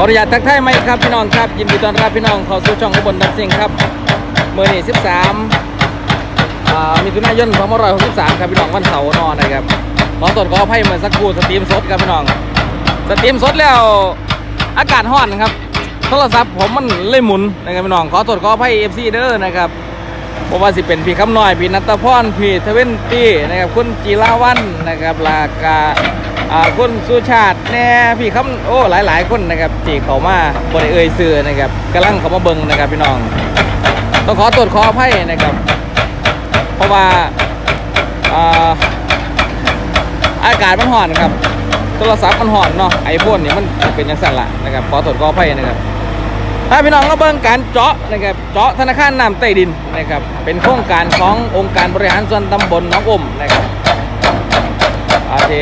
ออนุญาตทักทายไหมครับพี่น้องครับ ยินดีต้อนรับพี่น้องเข้าสู่ช่องอุบลดับซิงครับเมื่อนี่13อ่ามิถุนายน2563ครับพี่น้องวันเสาร์นอนนะครับขอตรวจขออภัยเมื่อสักครู่สตรีมสดครับพี่น้อง สตรีมสดแล้วอากาศร้อนครับโทรศัพท์ผมมันเลยหมุนนะครับพี่น้องขอตรวจขออภัย FC เด้อนะครับ เพราะว่าสิเป็นพี่คำน้อยพี่นัตพรพี่ทเวนตี้นะครับคุณจีราวันนะครับลากาคุณสุชาติแน่พี่คำโอ้หลาย ๆ คนนะครับที่เขามาบริเอ่ยซื้อนะครับกำลังเขามาเบิงนะครับพี่น้อง ต้องขอตรวจขออภัยนะครับ เพราะว่าอากาศมันห่อนครับโทรศัพท์มันห่อนเนาะไอโฟนนี่มันเป็นย่างสั่นละนะครับขอตรวจขออภัยนะครับ ถ้าพี่น้องก็เบิ่งการเจาะนะครับเจาะธนาคารน้ำใต้ดินนะครับเป็นโครงการขององค์การบริหารส่วนตำบลหน้องอมนะครับอาเท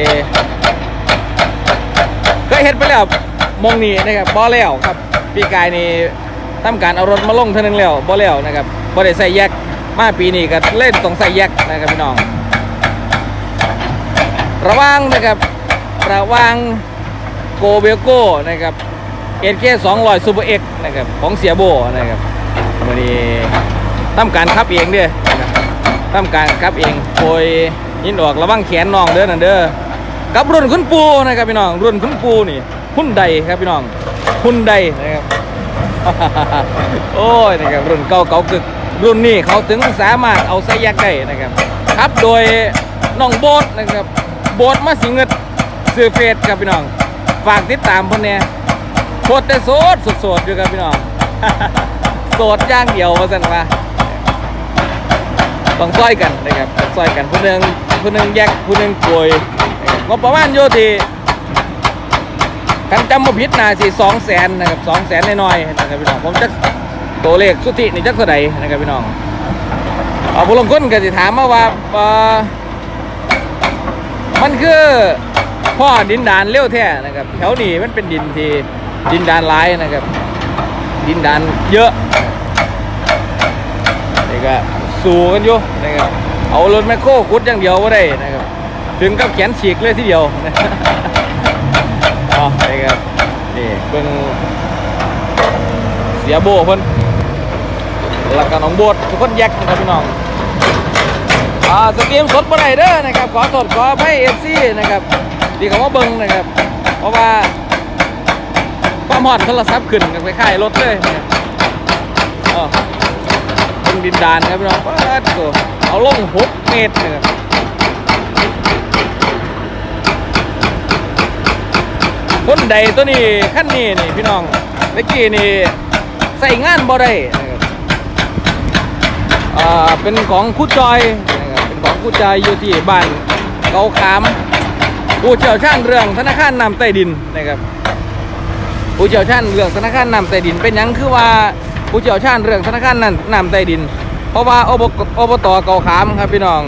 เคยเห็นไปแล้วมองนี้นะครับบ่แล้วครับปีกายนี่ทำการเอารถมาลงเท่านึงแล้วบ่แล้วนะครับบ่ได้ใส่แยกมาปีนี้ก็เล่นต้องใส่แยกนะครับพี่น้อง ระว่างนะครับระว่างโกเบลโก้นะครับ เอ็นเคสองร้อยซูเปอร์เอ็กนะครับของเสียโบนะครับวันนี้ทำการขับเองเด้อนะทำการขับเองโอยยินออกระวังแขนน้องเด้อนั่นเด้อกับรุ่นคุณปูนะครับพี่น้องรุ่นคุณปูนี่หุ่นใดครับพี่น้องหุ่นใดนะครับโอ้ยนะครับรุ่นเก่าเก่ากึกรุ่นนี้เขาถึงสามารถเอาไซยักได้นะครับครับโดยน้องโบทนะครับโบทมาสิงเงิดซื้อเฟสครับพี่น้องฝากติดตามเพิ่นเนี่ย โคตรแต่โสดสดๆอยู่ครับพี่น้องโสดย่างเดียวว่าสันว่าต้องซอยกันนะครับต้องซอยกันผู้หนึ่งผู้หนึ่งแยกผู้หนึ่งกยนะครับงบประมาณโยทีกันจำมาพิษนาสิสองแสนนะครับสองแสนน้อยๆนะครับพี่น้องผมจะตัวเลขสุทธินี่จักเท่าใดนะครับพี่น้องเอาผู้ลงทุนก็สิถามมาว่าเอ่อมันคือพ่อดินดานเลี้ยวแท้นะครับแถวนี้มันเป็นดินที่ ดินดานหลายนะครับ ดินดานเยอะนี่ก็สู้กันอยู่นะครับเอารถแมคโครขุดอย่างเดียวก็ได้นะครับ ถึงกับแขนฉีกเลยทีเดียวอ๋อนี่ครับนี่เบิ่งเสียโบเพิ่นแล้วก็น้องโบดทุกคนแยกนะครับพี่น้องอ่าสตรีมสดบ่ได้เด้อนะครับ ขอโทษขออภัย FC นะครับที่เขามาเบิ่งนะครับ เพราะว่า ความอดโทรศัพท์ขึ้นกันไปค่ายรถเลยเนี่ยเออเป็นดินดานครับพี่น้องเปิดตัวเอาลงหกเมตรเลยครับคนใดตัวนี้ขั้นนี้นี่พี่น้องเมื่อกี้นี่ใส่งานบ่ได้อ่าเป็นของคุดจอยเป็นของคุดจอยอยู่ที่บ้านเกาขามผู้เชี่ยวชาญเรื่องธนาคารนำใต้ดินนะครับ ผู้เชี่ยวชาญเรื่องธนาคารน้ำใต้ดิน เป็นหยังคือว่าผู้เชี่ยวชาญเรื่องธนาคารน้ำน้ำใต้ดิน เพราะว่าอบอบตเกาขามครับพี่น้อง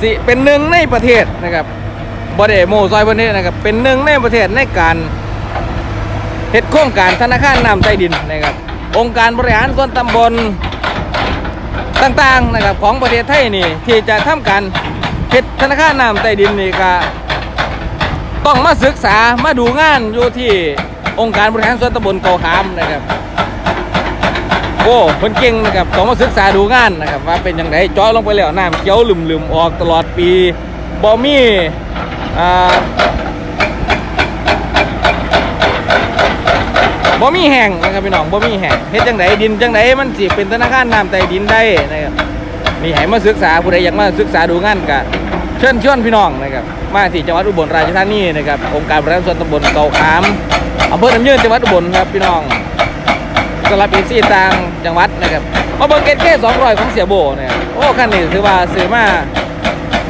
สิเป็นหนึ่งในประเทศนะครับบไดโมซอยประเทศนะครับเป็นหนึ่งในประเทศในการเฮ็ดโครงการธนาคารน้ำใต้ดินนะครับองค์การบริหารส่วนตำบลต่างๆนะครับของประเทศไทยนี่ที่จะทำการเฮ็ดธนาคารน้ำใต้ดินนี่ก็ ต้องมาศึกษามาดูงานอยู่ที่องค์การบริหารส่วนตำบลเกาขามนะครับโอ้เพิ่นเก่งนะครับต้องมาศึกษาดูงานนะครับ ว่าเป็นยังไงจ้อยลงไปแล้วน้ำเขียวหลืมๆออกตลอดปีบ่มีอ่าบ่มีแห้งนะครับพี่น้องบ่มีแห้งเฮ็ดจังไดดินจังไดมันสิเป็นธนาคารน้ำใต้ดินได้นะครับมีให้มาศึกษาผู้ใดอยากมาศึกษาดูงานก็ เชิญชวนพี่น้องนะครับมาที่จังหวัดอุบลราชธานีนะครับองค์การบริหารส่วนตำบลเกาขามอำเภอน้ำยืนจังหวัดอุบลครับพี่น้องสำหรับเอฟซีต่างจังหวัดนะครับมาเบิ่งเกตแค่สองร้อยของเสียโบนะครับโอ้คันนี้ถือว่าซื้อมา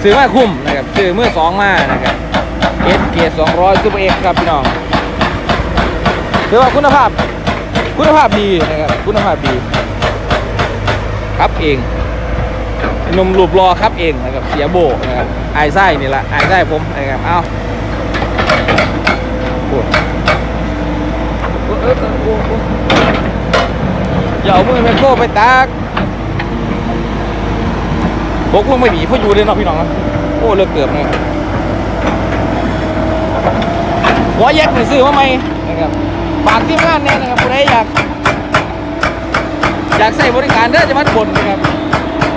ซื้อมาคุ้มนะครับซื้อเมื่อสองมานะครับเอสเกสองร้อยซูเปอร์เอ็กครับพี่น้องถือว่าคุณภาพคุณภาพดีนะครับคุณภาพดีครับเอง นุ่มรูปรอครับเองนะครับเสียโบนะครับไอ้ไส้นี่แหละไอ้ไส้ผมนะครับเอาโอ้ยเออเออเออโอ้โอ้อย่าเอามือแมคโครไปตากบกลงไม่ดีเพราะอยู่เลยเนาะพี่น้องนะโอ้เลิกเกือบเลยหัวแยกหนึ่งซื้อมาไหมนะครับไฟฝากทีมงานเนี่ยนะครับผู้ใดอยาก อยากใส่บริการเด้อจะมัดบนนะครับ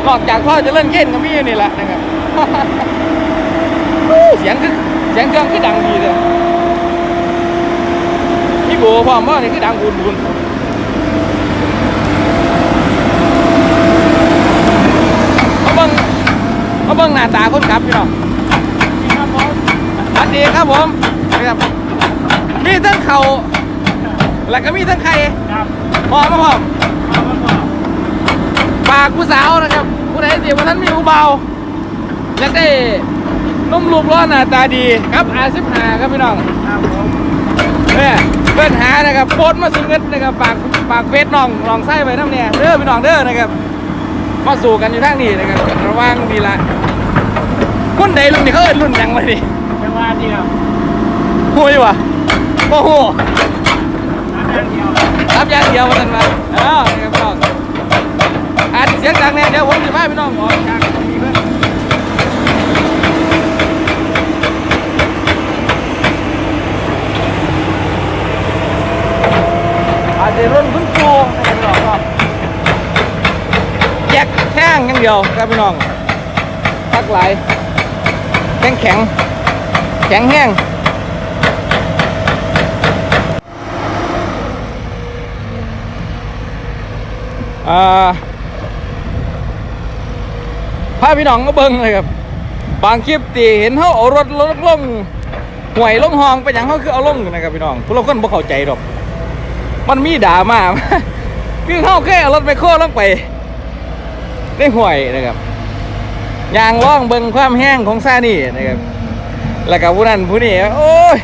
นอกจากพ่อจะเล่นเก้นก็มีอยู่นี่แหละนะครับอู้เสียงคือเสียงเครื่องคือดังดีเลยพี่โบพร้อมว่านี่คือดังบุญบุญมาเบิ่งมาเบิ่งหน้าตาคนขับพี่น้องครับผมสวัสดีครับผมนะครับมีทั้งเขาแล้วก็มีทั้งไข่ครับพร้อมมาพร้อม เอามาบอก ฝากผู้สาวนะครับ ผู้ใดที่ว่าท่านมีผู้เบาอยากได้นุ่มลูกร้อนหน้าตาดีครับอาสิบหาครับพี่น้องครับผมเนี่ยเปิ้นหานะครับโพสต์มาสิเงินนะครับฝากฝากเฟซน้องน้องไส้ไว้น้ำเนี่ยเด้อพี่น้องเด้อนะครับมาสู่กันอยู่ทางนี้นะครับระวังดีละคนใดรุ่นนี้เขาเอิ้นรุ่นหยังมาดิไม่ว่าเดียวหุยวะโอ้โหอันเดียวรับอย่างเดียวมาทันมาอ้าวนะครับพี่น้องอาจจะ เสียงดังแน่เดี๋ยวผมจะพาพี่น้องออกจากตรงนี้เพื่อนอาจจะรุ่นคุณครูนะครับพี่น้องครับแยกแข้งอย่างเดียวครับพี่น้องทักไหลแข็งแข็งแข็งแห้งอ่า พาพี่น้องก็เบิ้งเลยครับ บางคลิปตีเห็นเขาเอารถลงลงห่วยลงหองไปอย่างเขาคือเอาลงนะครับพี่น้องพวกเราคนบ่เข้าใจหรอก มันมีด่ามาคือเขาแค่เอารถไปโค้ลงไปได้ห่วยนะครับยางล่องเบิ้งความแห้งของซานี่นะครับ แล้วกับผู้นั้นผู้นี้โอ้ย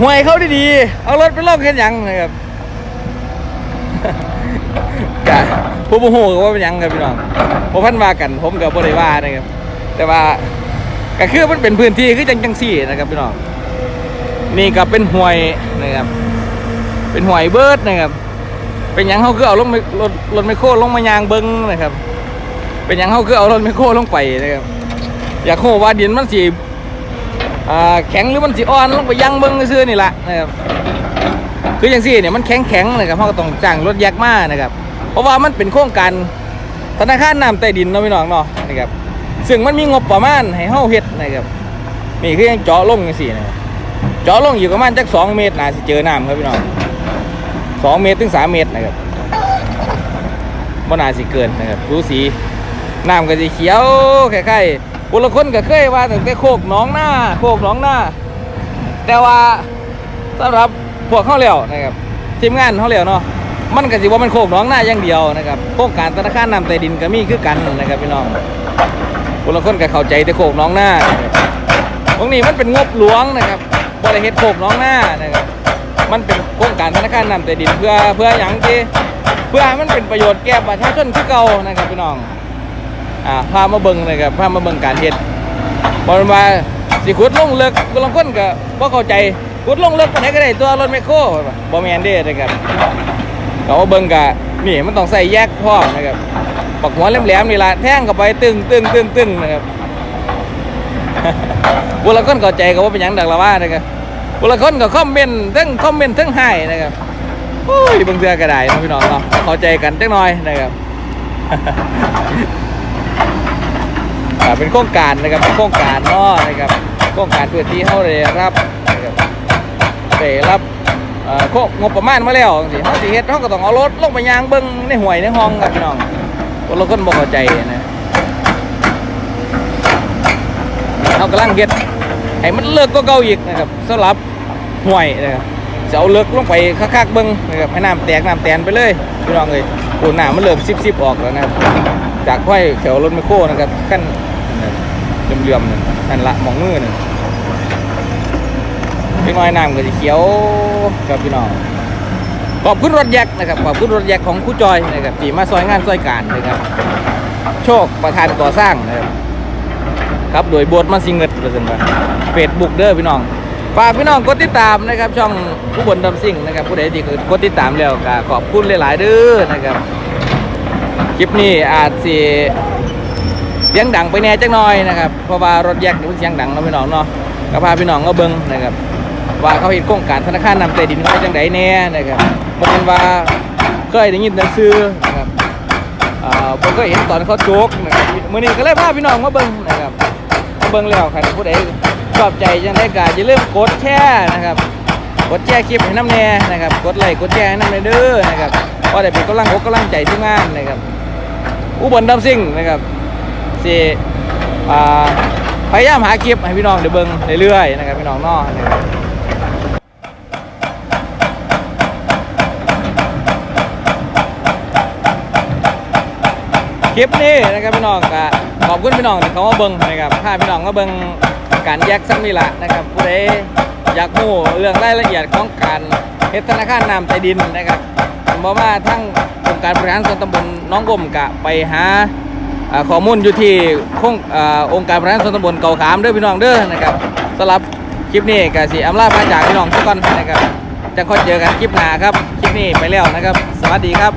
ห่วยเขาดีๆเอารถไปลงแค่ยังนะครับ กะผู้บ่ฮู้ก็ว่าเป็นหยังครับพี่น้องบ่พันว่ากันผมก็บ่ได้ว่านะครับ แต่ว่าก็คือมันเป็นพื้นที่คือจังจังซี่นะครับพี่น้องนี่ก็เป็นห้วยนะครับ เป็นห้วยเบิร์ดนะครับ เป็นหยังเฮาคือเอาลงรถรถไมคโครลงมายางเบิ่งนะครับ เป็นหยังเฮาคือเอารถไมคโครลงไปนะครับ อยากฮู้ว่าดินมันสิอ่าแข็งหรือมันสิอ่อนลงไปยังเบิ่งซื่อนี่แหละนะครับ คืออย่างซี่เนี่ยมันแข็งแข็งนะครับเขาก็ต้องจ้างรถแยกมานะครับ เพราะว่ามันเป็นโครงการธนาคารน้ำใต้ดินเนาะพี่น้องเนาะนะครับซึ่งมันมีงบประมาณให้เฮาเฮ็ดนะครับนี่คือยังเจาะลงอย่างซี่นะเจาะลงอยู่ประมาณจักสองเมตรน่าสิเจอน้ำครับพี่น้องสองเมตรถึงสามเมตรนะครับบ่น่าสิเกินนะครับดูสีน้ำก็สิเขียวคล้ายๆคนละคนก็เคยว่าตั้งแต่โคกหนองหน้าโคกหนองหน้า แต่ว่าสำหรับ พวกเขาแล้วนะครับทีมงานเขาแล้วเนาะมันก็สิว่ามันโคกน้องหน้าอย่างเดียวนะครับโครงการธนาคารน้ำใต้ดินก็มีคือกันนะครับพี่น้องคนละคนก็เข้าใจแต่โคกน้องหน้าตรงนี้มันเป็นงบหลวงนะครับบริเฮ็ดโคกน้องหน้านะครับมันเป็นโครงการธนาคารน้ำใต้ดินเพื่อเพื่ออย่างที่เพื่อให้มันเป็นประโยชน์แก่ประชาชนคือเก่านะครับพี่น้องอ่าพามาเบิ่งนะครับพามาเบิ่งการเฮ็ดบอลมาสิขุดลงเลิกบางคนก็บ่เข้าใจ ขุดลงเลิกปานไหนก็ได้ตัวรถแมคโครบ่แมนเด้นะครับก็ว่าเบิ่งกะนี่มันต้องใส่แยกพร้อนะครับปักหัวแหลมๆนี่ละแท่งเข้าไปตึงตึงตึงตึงนะครับบุละคนเข้าใจก็ว่าเป็นยังดักละว่านะครับบุละคนก็คอมเมนต์ทั้งคอมเมนต์ทั้งให้นะครับโอ้ยเบางเทือก็ได้นะพี่น้องเนาะเข้าใจกันจักหน่อยนะครับเป็นโครงการนะครับเป็นโครงการเนาะนะครับโครงการเพื้นที่เขาได้รับนะครับ ได้รับเอ่อโคงบประมาณมาแล้วสิเขาสิเฮ็ดเขาก็ต้องเอารถลงไปยางเบิ้งในห่วยในห้องครับพี่น้องคนละคนบ่เข้าใจนะเขากำลังเฮ็ดให้มันเลิกก็เก่าอีกนะครับสำหรับห่วยนะครับจะเอาเลิกลงไปคักๆเบิ้งนะครับให้น้ำแตกน้ำแตนไปเลยพี่น้องเลยโอ้น้ำมันเริ่มซิบๆออกแล้วนะครับจากห้อยแถวรถไมโครนะครับขั้นเหลื่อมๆนั่นละมองมือนั่ พี่น้อยน้ำก็จะเขียวครับพี่น้องขอบคุณรถแยกนะครับขอบคุณรถแยกของคู่จอยนะครับที่มาซอยงานซอยการนะครับ โชคประธานก่อสร้างนะครับครับโดยบทมาสิงเงิดประสินว่าเฟซบุ๊กเด้อพี่น้องฝากพี่น้องกดติดตามนะครับ ช่องผู้บนดำสิ่งนะครับ ผู้ใดที่กดติดตามแล้วก็ขอบคุณหลายๆเด้อนะครับคลิปนี้อาจสิเสียงดังไปแน่จักหน่อยนะครับเพราะว่ารถแยกนี่มันเสียงดังเนาะพี่น้องเนาะก็พาพี่น้องก็เบิ้งนะครับ ว่าเขาเห็นโครงการธนาคารนำใต้ดินเขาเป็นจังไดแน่นะครับบ่เป็นว่าเคยได้ยินแต่ซื้อนะครับผมก็เห็นตอนเขาโจกนะครับมื้อนี้ก็เลยพาพี่น้องมาเบิ่งนะครับมาเบิ่งแล้วคันผู้ใดชอบใจจังได้ก็อย่าลืมกดแชร์นะครับกดแชร์คลิปให้น้ำแน่นะครับกดไลค์กดแชร์ให้น้ำแน่เด้อนะครับก็ได้เป็นกำลังอกกำลังใจที่งานนะครับอุบลดัมซิ่งนะครับสิอ่พยายามหาคลิปให้พี่น้องได้เบิ่งเรื่อยๆนะครับพี่น้องนาะนะครับ คลิปนี้นะครับพี่น้องก็ขอบคุณพี่น้องที่เขามาเบิ่งนะครับถ้าพี่น้องมาเบิ่งการแยกซ้ำนี่ละนะครับผู้ใดอยากรู้เรื่องรายละเอียดของการเฮ็ดธนาคารน้ำใต้ดินนะครับผมบอกว่าทั้งองค์การบริหารส่วนตำบลน้องกลมกะไปหาข้อมูลอยู่ที่คงองค์การบริหารส่วนตำบลเก่าขามเด้อพี่น้องเด้อนะครับสำหรับคลิปนี้ก็สิอำลาพาจากพี่น้องทุกคนนะครับจะค่อยเจอกันคลิปหน้าครับคลิปนี้ไปแล้วนะครับ สวัสดีครับ